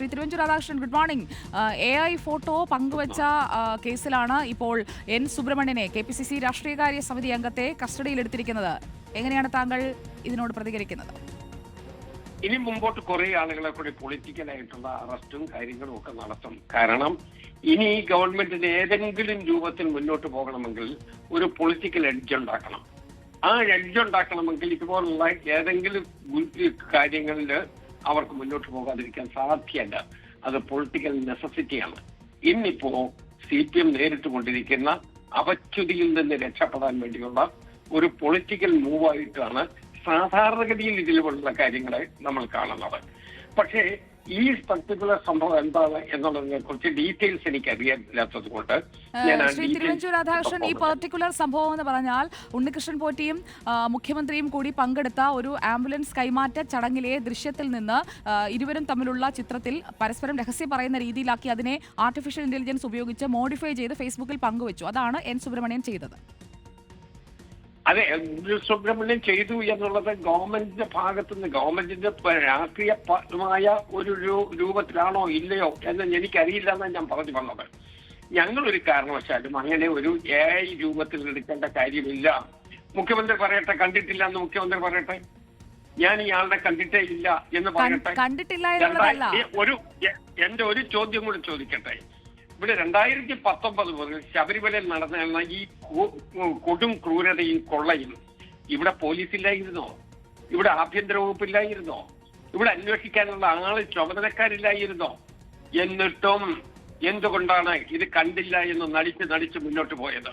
Shri Thiruvanchoor Radhakrishnan good morning A I photo പങ്കുവച്ച കേസിലാണ് ഇപ്പോൾ എൻ സുബ്രഹ്മണ്യനെ കെ പി സി സി രാഷ്ട്രീയകാര്യ സമിതി അംഗത്തെ കസ്റ്റഡിയിലെടുത്തിരിക്കുന്നത്. എങ്ങനെയാണ് താങ്കൾ ഇതിനോട് പ്രതികരിക്കുന്നത്? ഇനി മുമ്പോട്ട് കുറെ ആളുകളെ കൂടി പൊളിറ്റിക്കലായിട്ടുള്ള അറസ്റ്റും കാര്യങ്ങളും ഒക്കെ നടത്തും. കാരണം ഇനി ഈ ഗവൺമെന്റിന് ഏതെങ്കിലും രൂപത്തിൽ മുന്നോട്ട് പോകണമെങ്കിൽ ഒരു പൊളിറ്റിക്കൽ എഡ്ജ് ഉണ്ടാക്കണം. ആ എഡ്ജ് ഉണ്ടാക്കണമെങ്കിൽ ഇതുപോലുള്ള ഏതെങ്കിലും കാര്യങ്ങളിൽ അവർക്ക് മുന്നോട്ട് പോകാതിരിക്കാൻ സാധ്യല്ല. അത് പൊളിറ്റിക്കൽ നെസസിറ്റിയാണ് ഇന്നിപ്പോ സി പി എം നേരിട്ട് കൊണ്ടിരിക്കുന്ന അപച്യുതിയിൽ നിന്ന് രക്ഷപ്പെടാൻ വേണ്ടിയുള്ള ഒരു പൊളിറ്റിക്കൽ മൂവായിട്ടാണ് സാധാരണഗതിയിൽ ഇതിലുള്ള കാര്യങ്ങളെ നമ്മൾ കാണുന്നത്. പക്ഷേ ഈ പർട്ടിക്കുലർ സംഭവം എന്താണ് എന്നുള്ളതിനെ കുറിച്ച് ഡീറ്റെയിൽസ് എനിക്ക് അറിയാത്തത് കൊണ്ട് ശ്രീ തിരുവഞ്ചൂർ രാധാകൃഷ്ണൻ ഈ. പർട്ടിക്കുലർ സംഭവം എന്ന് പറഞ്ഞാൽ ഉണ്ണികൃഷ്ണൻ പോറ്റിയും മുഖ്യമന്ത്രിയും കൂടി പങ്കെടുത്ത ഒരു ആംബുലൻസ് കൈമാറ്റ ചടങ്ങിലെ ദൃശ്യത്തിൽ നിന്ന് ഇരുവരും തമ്മിലുള്ള ചിത്രത്തിൽ പരസ്പരം രഹസ്യം പറയുന്ന രീതിയിലാക്കി അതിനെ ആർട്ടിഫിഷ്യൽ ഇന്റലിജൻസ് ഉപയോഗിച്ച് മോഡിഫൈ ചെയ്ത് ഫേസ്ബുക്കിൽ പങ്കുവച്ചു അതാണ് എൻ സുബ്രഹ്മണ്യൻ ചെയ്തത് അതെ. സുബ്രഹ്മണ്യം ചെയ്തു എന്നുള്ളത് ഗവൺമെന്റിന്റെ ഭാഗത്തു നിന്ന് ഗവൺമെന്റിന്റെ രാഷ്ട്രീയമായ ഒരു രൂപത്തിലാണോ ഇല്ലയോ എന്ന് എനിക്കറിയില്ല എന്നാണ് ഞാൻ പറഞ്ഞു വന്നത്. ഞങ്ങളൊരു കാരണവശാലും അങ്ങനെ ഒരു എ ഐ രൂപത്തിൽ എടുക്കേണ്ട കാര്യമില്ല. മുഖ്യമന്ത്രി പറയട്ടെ കണ്ടിട്ടില്ല എന്ന് മുഖ്യമന്ത്രി പറയട്ടെ? ഞാൻ ഇയാളുടെ കണ്ടിട്ടേ ഇല്ല എന്ന് പറയട്ടെ? ഒരു എന്റെ ഒരു ചോദ്യം കൂടി ചോദിക്കട്ടെ? ഇവിടെ രണ്ടായിരത്തി പത്തൊമ്പത് മുതൽ ശബരിമലയിൽ നടന്ന ഈ കൊടും ക്രൂരതയും കൊള്ളയും ഇവിടെ പോലീസില്ലായിരുന്നോ? ഇവിടെ ആഭ്യന്തര വകുപ്പില്ലായിരുന്നോ? ഇവിടെ അന്വേഷിക്കാനുള്ള ആൾ ചുമതലക്കാരില്ലായിരുന്നോ? എന്നിട്ടും എന്തുകൊണ്ടാണ് ഇത് കണ്ടില്ല എന്ന് നടിച്ച് നടിച്ച് മുന്നോട്ട് പോയത്?